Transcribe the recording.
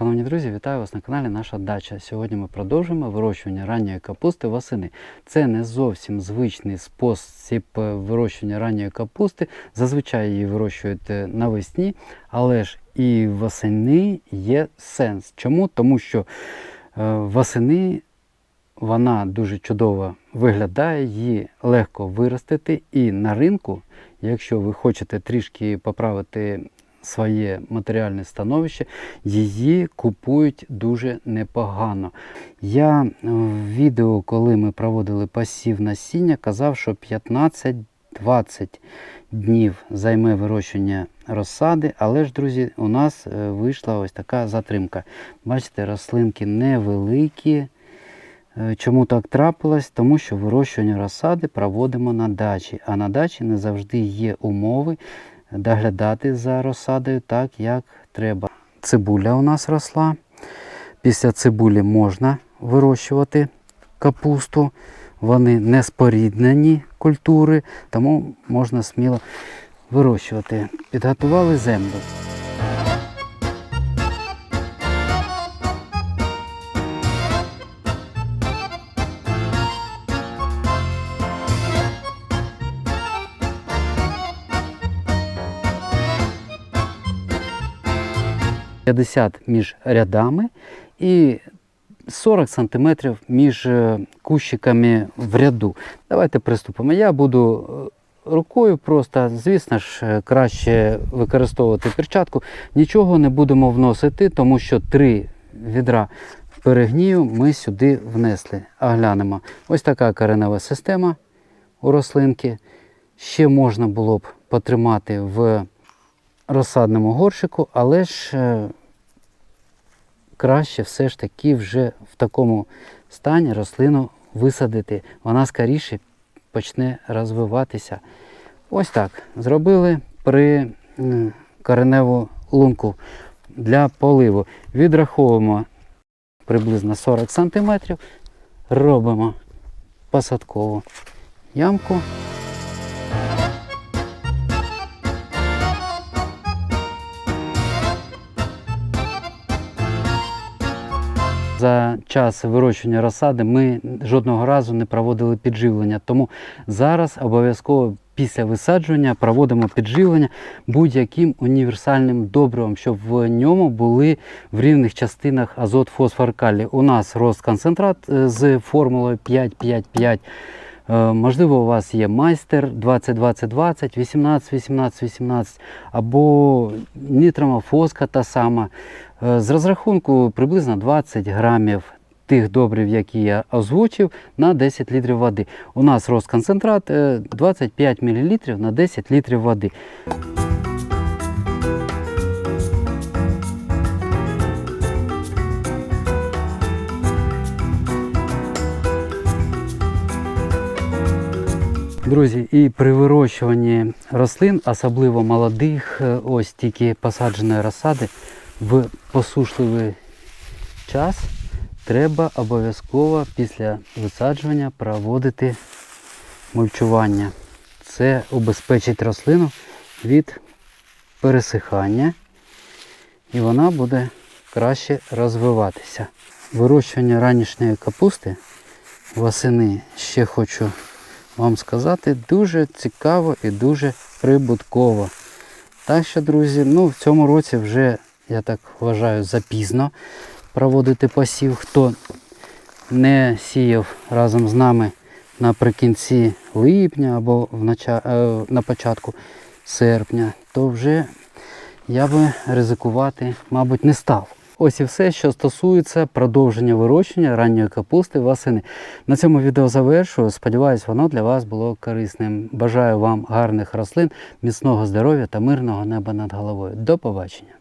Шановні друзі, вітаю вас на каналі Наша Дача. Сьогодні ми продовжуємо вирощування ранньої капусти восени. Це не зовсім звичний спосіб е, вирощування ранньої капусти. Зазвичай її вирощують навесні, але ж і восени є сенс. Чому? Тому що е, восени вона дуже чудово виглядає, її легко виростити. І на ринку, якщо ви хочете трішки поправити своє матеріальне становище, її купують дуже непогано. Я е, в відео, коли ми проводили пасів насіння, казав, що 15-20 днів займе вирощення розсади, але ж, друзі, у нас е, вийшла ось така затримка. Бачите, рослинки невеликі. Е, Чому так трапилось? Тому що вирощування розсади проводимо на дачі, а на дачі не завжди є умови доглядати за розсадою так, як треба. Цибуля у нас росла. Після цибулі можна вирощувати капусту. Вони не споріднені культури, тому можна сміло вирощувати. Підготували землю. – 50 між рядами і 40 см між е, кущиками в ряду. Давайте приступимо. Я буду е, рукою просто, звісно ж, е, краще використовувати перчатку. Нічого не будемо вносити, тому що три відра перегнію ми сюди внесли. А глянемо. Ось така коренева система у рослинки. Ще можна було б потримати в розсадному горщику, але ж краще все ж таки вже в такому стані рослину висадити. Вона скоріше почне розвиватися. Ось так. Зробили при кореневу лунку для поливу. Відраховуємо приблизно 40 см, робимо посадкову ямку. За час вирощування розсади ми жодного разу не проводили підживлення. Тому зараз обов'язково після висаджування проводимо підживлення будь-яким універсальним добривом, щоб в ньому були в рівних частинах азот, фосфор, калій. У нас розконцентрат е, з формулою 5-5-5. Е, Можливо, у вас є майстер 20-20-20, 18-18-18 або нітромофоска та сама. Е, З розрахунку приблизно 20 грамів тих добрив, які я озвучив, на 10 літрів води. У нас розконцентрат е, 25 мл на 10 літрів води. Друзі, і при вирощуванні рослин, особливо молодих, е, ось тільки посадженої розсади, в посушливий час треба обов'язково після висаджування проводити мульчування. Це убезпечить рослину від пересихання і вона буде краще розвиватися. Вирощування ранішньої капусти восени ще хочу вам сказати, дуже цікаво і дуже прибутково. Так що, друзі, ну в цьому році вже, я так вважаю, запізно проводити посів. Хто не сіяв разом з нами наприкінці липня або е, на початку серпня, то вже я би ризикувати, мабуть, не став. Ось і все, що стосується продовження вирощення ранньої капусти восени. На цьому відео завершую. Сподіваюсь, воно для вас було корисним. Бажаю вам гарних рослин, міцного здоров'я та мирного неба над головою. До побачення!